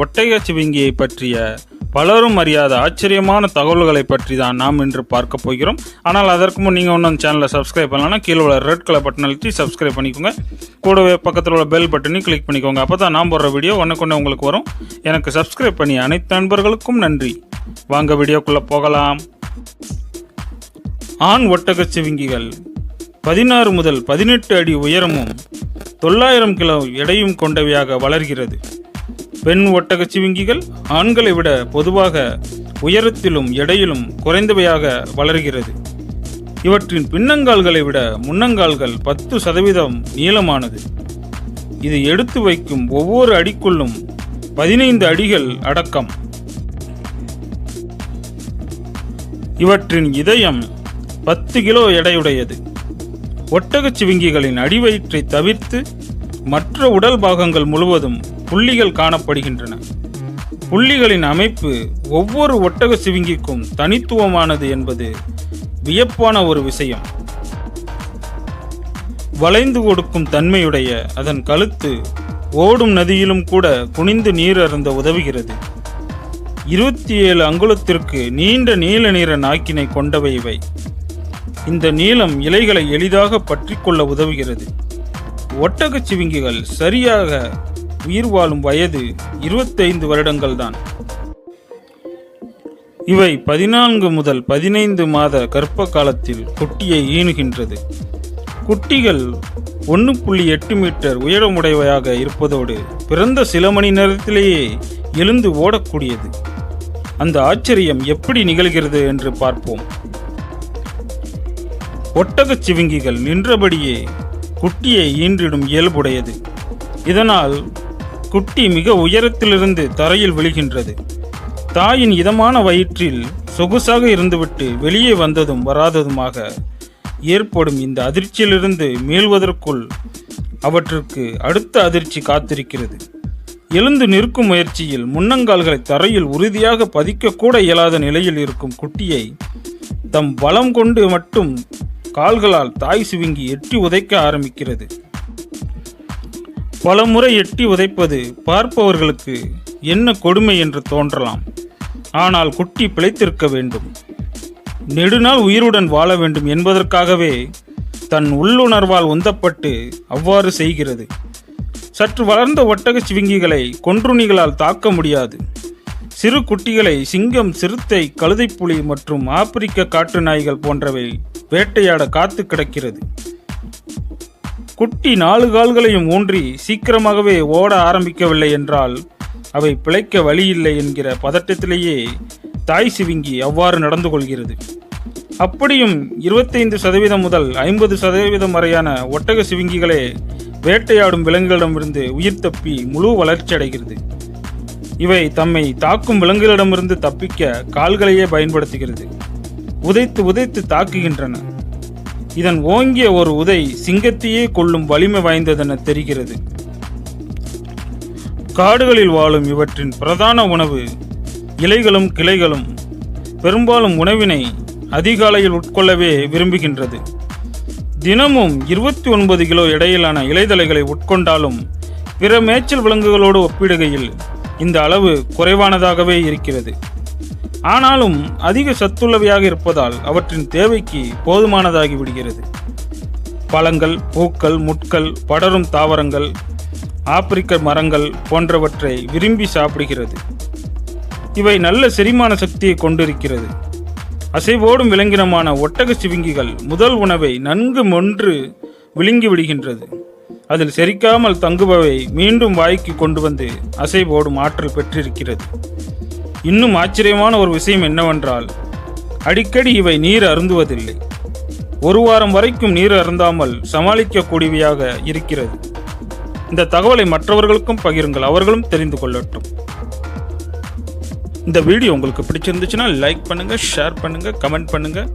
ஒட்டக சிவிங்கியை பற்றிய பலரும் அறியாத ஆச்சரியமான தகவல்களை பற்றி தான் நாம் இன்று பார்க்க போகிறோம். ஆனால் அதற்கு முன் நீங்கள் ஒன்றும் சேனலை சப்ஸ்கிரைப் பண்ணலன்னா கீழே உள்ள ரெட் கலர் பட்டன் அழுத்தி சப்ஸ்கிரைப் பண்ணிக்கோங்க. கூடவே பக்கத்தில் உள்ள பெல் பட்டனையும் கிளிக் பண்ணிக்கோங்க. அப்போ தான் நான் போடுற வீடியோ ஒன்றுக்கு உங்களுக்கு வரும். எனக்கு சப்ஸ்கிரைப் பண்ணி அனைத்து நண்பர்களுக்கும் நன்றி. வாங்க வீடியோக்குள்ளே போகலாம். ஆண் ஒட்டகச் சிவிங்கிகள் பதினாறு முதல் பதினெட்டு அடி உயரமும் தொள்ளாயிரம் கிலோ எடையும் கொண்டவையாக வளர்கிறது. பெண் ஒட்டகச்சிவிங்கிகள் ஆண்களை விட பொதுவாக உயரத்திலும் எடையிலும் குறைந்தவையாக வளர்கிறது. இவற்றின் பின்னங்கால்களை விட முன்னங்கால்கள் பத்து சதவீதம் நீளமானது. இது எடுத்து வைக்கும் ஒவ்வொரு அடிக்குள்ளும் பதினைந்து அடிகள் அடக்கம். இவற்றின் இதயம் பத்து கிலோ எடையுடையது. ஒட்டகச்சிவிங்கிகளின் அடிவயிற்றை தவிர்த்து மற்ற உடல் பாகங்கள் முழுவதும் புள்ளிகள் காணப்படுகின்றன. புள்ளிகளின் அமைப்பு ஒவ்வொரு ஒட்டக சிவிங்கிக்கும் தனித்துவமானது என்பது வியப்பான ஒரு விஷயம். வளைந்து கொடுக்கும் தன்மையுடைய அதன் கழுத்து ஓடும் நதியிலும் கூட குனிந்து நீர் அருந்த உதவுகிறது. இருபத்தி ஏழு அங்குலத்திற்கு நீண்ட நீல நிற நாக்கினை கொண்டவை இவை. இந்த நீளம் இலைகளை எளிதாக பற்றிக்கொள்ள உதவுகிறது. ஒட்டகச் சிவிங்கிகள் சரியாக உயிர் வாழும் வயது இருபத்தைந்து வருடங்கள் தான் இவை பதினான்கு முதல் பதினைந்து மாத கர்ப்ப காலத்தில் குட்டியை ஈணுகின்றது. குட்டிகள் ஒன்று புள்ளி எட்டு மீட்டர் உயரமுடையவையாக இருப்பதோடு பிறந்த சில மணி நேரத்திலேயே எழுந்து ஓடக்கூடியது. அந்த ஆச்சரியம் எப்படி நிகழ்கிறது என்று பார்ப்போம். ஒட்டகச் சிவிங்கிகள் நின்றபடியே குட்டியை ஈன்றிடும் இயல்புடையது. இதனால் குட்டி மிக உயரத்திலிருந்து தரையில் விழுகின்றது. தாயின் இதமான வயிற்றில் சொகுசாக இருந்துவிட்டு வெளியே வந்ததும் வராததுமாக ஏற்படும் இந்த அதிர்ச்சியிலிருந்து மீள்வதற்குள் அவற்றுக்கு அடுத்த அதிர்ச்சி காத்திருக்கிறது. எழுந்து நிற்கும் முயற்சியில் முன்னங்கால்களை தரையில் உறுதியாக பதிக்கக்கூட இயலாத நிலையில் இருக்கும் குட்டியை தம் பலம் கொண்டு மட்டும் கால்களால் தாய் சுவிங்கி எட்டி உதைக்க ஆரம்பிக்கிறது. பலமுறை எட்டி உதைப்பது பார்ப்பவர்களுக்கு என்ன கொடுமை என்று தோன்றலாம். ஆனால் குட்டி பிழைத்திருக்க வேண்டும். நெடுநாள் உயிருடன் வாழ வேண்டும் என்பதற்காகவே தன் உள்ளுணர்வால் உந்தப்பட்டு அவ்வாறு செய்கிறது. சற்று வளர்ந்த ஒட்டகச் சிவிங்கிகளை கொன்றுணிகளால் தாக்க முடியாது. சிறு குட்டிகளை சிங்கம் சிறுத்தை கழுதைப்புலி மற்றும் ஆப்பிரிக்க காட்டு நாய்கள் போன்றவை வேட்டையாட காத்து கிடக்கிறது. குட்டி நாலு கால்களையும் ஊன்றி சீக்கிரமாகவே ஓட ஆரம்பிக்கவில்லை என்றால் அவை பிழைக்க வழியில்லை என்கிற பதட்டத்திலேயே தாய் சிவிங்கி அவ்வாறு நடந்து கொள்கிறது. அப்படியும் இருபத்தைந்து சதவீதம் முதல் ஐம்பது சதவீதம் வரையான ஒட்டக சிவிங்கிகளே வேட்டையாடும் விலங்குகளிடமிருந்து உயிர் தப்பி முழு வளர்ச்சி அடைகிறது. இவை தம்மை தாக்கும் விலங்குகளிடமிருந்து தப்பிக்க கால்களையே பயன்படுத்துகிறது. உதைத்து உதைத்து தாக்குகின்றன. இதன் ஓங்கிய ஒரு உதை சிங்கத்தையே கொள்ளும் வலிமை வாய்ந்ததென தெரிகிறது. காடுகளில் வாழும் இவற்றின் பிரதான உணவு இலைகளும் கிளைகளும் பெரும்பாலும் உணவினை அதிகாலையில் உட்கொள்ளவே விரும்புகின்றது. தினமும் இருபத்தி ஒன்பது கிலோ எடையிலான இலைதலைகளை உட்கொண்டாலும் பிற மேய்ச்சல் விலங்குகளோடு ஒப்பிடுகையில் இந்த அளவு குறைவானதாகவே இருக்கிறது. ஆனாலும் அதிக சத்துள்ளவையாக இருப்பதால் அவற்றின் தேவைக்கு போதுமானதாகி விடுகிறது. பழங்கள் பூக்கள் முட்கள் படரும் தாவரங்கள் ஆப்பிரிக்க மரங்கள் போன்றவற்றை விரும்பி சாப்பிடுகிறது. இவை நல்ல செரிமான சக்தியை கொண்டிருக்கிறது. அசைவோடும் விலங்கினமான ஒட்டக சிவிங்கிகள் முதல் உணவை நன்கு மொன்று விழுங்கி விடுகின்றது. அதில் செரிக்காமல் தங்குபவை மீண்டும் வாய்க்கு கொண்டு வந்து அசைவோடும் ஆற்றல் பெற்றிருக்கிறது. இன்னும் ஆச்சரியமான ஒரு விஷயம் என்னவென்றால் அடிக்கடி இவை நீர் அருந்துவதில்லை. ஒரு வாரம் வரைக்கும் நீர் அருந்தாமல் சமாளிக்கக்கூடியவையாக இருக்கிறது. இந்த தகவலை மற்றவர்களுக்கும் பகிருங்கள் அவர்களும் தெரிந்து கொள்ளட்டும். இந்த வீடியோ உங்களுக்கு பிடிச்சிருந்துச்சுன்னா லைக் பண்ணுங்கள் ஷேர் பண்ணுங்கள் கமெண்ட் பண்ணுங்கள்